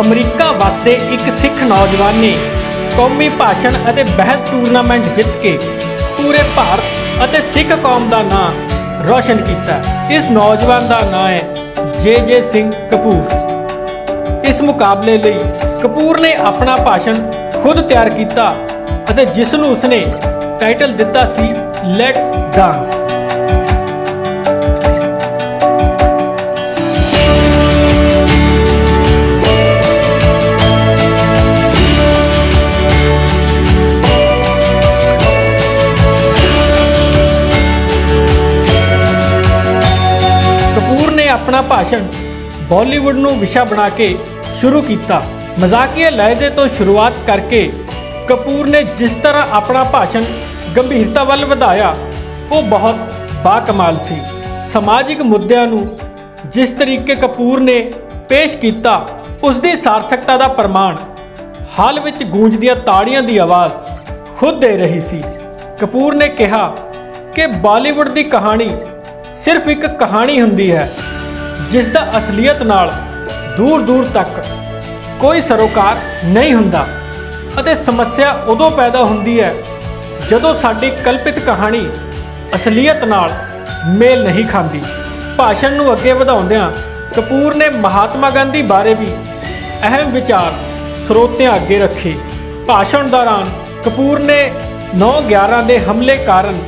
America ਵਸਦੇ ਇੱਕ ਸਿੱਖ ਨੌਜਵਾਨ ਨੇ ਕੌਮੀ ਭਾਸ਼ਣ ਅਤੇ ਬਹਿਸ ਟੂਰਨਾਮੈਂਟ ਜਿੱਤ ਕੇ ਪੂਰੇ ਭਾਰਤ ਅਤੇ ਸਿੱਖ ਕੌਮ ਦਾ ਨਾਂ ਰੌਸ਼ਨ ਕੀਤਾ। ਇਸ ਨੌਜਵਾਨ ਦਾ ਨਾਂ ਹੈ ਜੇ ਜੇ ਸਿੰਘ ਕਪੂਰ। ਇਸ ਮੁਕਾਬਲੇ ਲਈ ਕਪੂਰ ਨੇ ਆਪਣਾ ਭਾਸ਼ਣ ਖੁਦ ਤਿਆਰ ਕੀਤਾ ਅਤੇ ਜਿਸ ਨੂੰ ਉਸਨੇ ਟਾਈਟਲ ਦਿੱਤਾ ਸੀ ਲੈਟਸ ਡਾਂਸ ਆਪਣਾ ਭਾਸ਼ਣ ਬਾਲੀਵੁੱਡ ਨੂੰ ਵਿਸ਼ਾ ਬਣਾ ਕੇ ਸ਼ੁਰੂ ਕੀਤਾ। ਮਜ਼ਾਕੀਆ ਲਹਿਜੇ ਤੋਂ ਸ਼ੁਰੂਆਤ ਕਰਕੇ ਕਪੂਰ ਨੇ ਜਿਸ ਤਰ੍ਹਾਂ ਆਪਣਾ ਭਾਸ਼ਣ ਗੰਭੀਰਤਾ ਵੱਲ ਵਧਾਇਆ, ਉਹ ਬਹੁਤ ਬਾਕਮਾਲ ਸੀ। ਸਮਾਜਿਕ ਮੁੱਦਿਆਂ ਨੂੰ ਜਿਸ ਤਰੀਕੇ ਕਪੂਰ ਨੇ ਪੇਸ਼ ਕੀਤਾ ਉਸ ਦੀ ਸਾਰਥਕਤਾ ਦਾ ਪ੍ਰਮਾਣ ਹਾਲ ਵਿੱਚ ਗੂੰਜਦੀਆਂ ਤਾੜੀਆਂ ਦੀ ਆਵਾਜ਼ ਖੁਦ ਦੇ ਰਹੀ ਸੀ। ਕਪੂਰ ਨੇ ਕਿਹਾ ਕਿ ਬਾਲੀਵੁੱਡ ਦੀ ਕਹਾਣੀ ਸਿਰਫ ਇੱਕ ਕਹਾਣੀ ਹੁੰਦੀ ਹੈ। ਜਿਸ ਦਾ ਅਸਲੀਅਤ ਨਾਲ ਦੂਰ ਦੂਰ ਤੱਕ ਕੋਈ ਸਰੋਕਾਰ ਨਹੀਂ ਹੁੰਦਾ ਅਤੇ ਸਮੱਸਿਆ ਉਦੋਂ ਪੈਦਾ ਹੁੰਦੀ ਹੈ ਜਦੋਂ ਸਾਡੀ ਕਲਪਿਤ ਕਹਾਣੀ ਅਸਲੀਅਤ ਨਾਲ ਮੇਲ ਨਹੀਂ ਖਾਂਦੀ। ਭਾਸ਼ਣ ਨੂੰ ਅੱਗੇ ਵਧਾਉਂਦਿਆਂ ਕਪੂਰ ਨੇ ਮਹਾਤਮਾ ਗਾਂਧੀ ਬਾਰੇ ਵੀ ਅਹਿਮ ਵਿਚਾਰ ਸਰੋਤਿਆਂ ਅੱਗੇ ਰੱਖੇ। ਭਾਸ਼ਣ ਦੌਰਾਨ ਕਪੂਰ ਨੇ 9/11 ਦੇ ਹਮਲੇ ਕਾਰਨ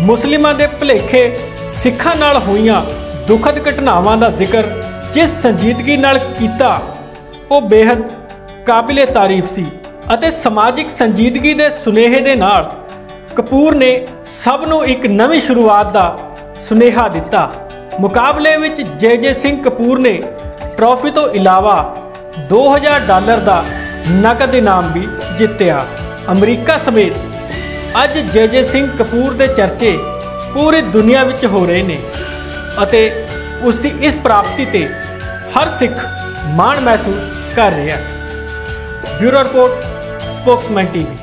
ਮੁਸਲਿਮਾਂ ਦੇ ਭਲੇਖੇ ਸਿੱਖਾਂ ਨਾਲ ਹੋਈਆਂ ਦੁਖਦ ਘਟਨਾਵਾਂ ਦਾ ਜ਼ਿਕਰ ਜਿਸ ਸੰਜੀਦਗੀ ਨਾਲ ਕੀਤਾ, ਉਹ ਬੇहद ਕਾਬਿਲੇ ਤਾਰੀਫ ਸੀ ਅਤੇ ਸਮਾਜਿਕ ਸੰਜੀਦਗੀ ਦੇ ਸੁਨੇਹੇ ਦੇ ਨਾਲ ਕਪੂਰ ਨੇ ਸਭ ਨੂੰ ਇੱਕ ਨਵੀਂ ਸ਼ੁਰੂਆਤ ਦਾ ਸੁਨੇਹਾ ਦਿੱਤਾ। ਮੁਕਾਬਲੇ ਵਿੱਚ ਜੇ ਜੇ ਸਿੰਘ ਕਪੂਰ ਨੇ ਟਰਾਫੀ ਤੋਂ ਇਲਾਵਾ 2000 ਡਾਲਰ ਦਾ ਨਕਦ ਇਨਾਮ ਵੀ ਜਿੱਤਿਆ। ਅਮਰੀਕਾ ਸਮੇਤ ਅੱਜ ਜੇ ਜੇ ਸਿੰਘ ਕਪੂਰ ਦੇ ਚਰਚੇ ਪੂਰੀ ਦੁਨੀਆ ਵਿੱਚ ਹੋ ਰਹੇ ਨੇ ਅਤੇ ਉਸ ਦੀ ਇਸ ਪ੍ਰਾਪਤੀ ਤੇ ਹਰ ਸਿੱਖ ਮਾਣ ਮਹਿਸੂਸ ਕਰ ਰਿਹਾ ਬਿਊਰੋ ਰਿਪੋਰਟ, ਸਪੋਕਸਮੈਨ ਟੀਵੀ।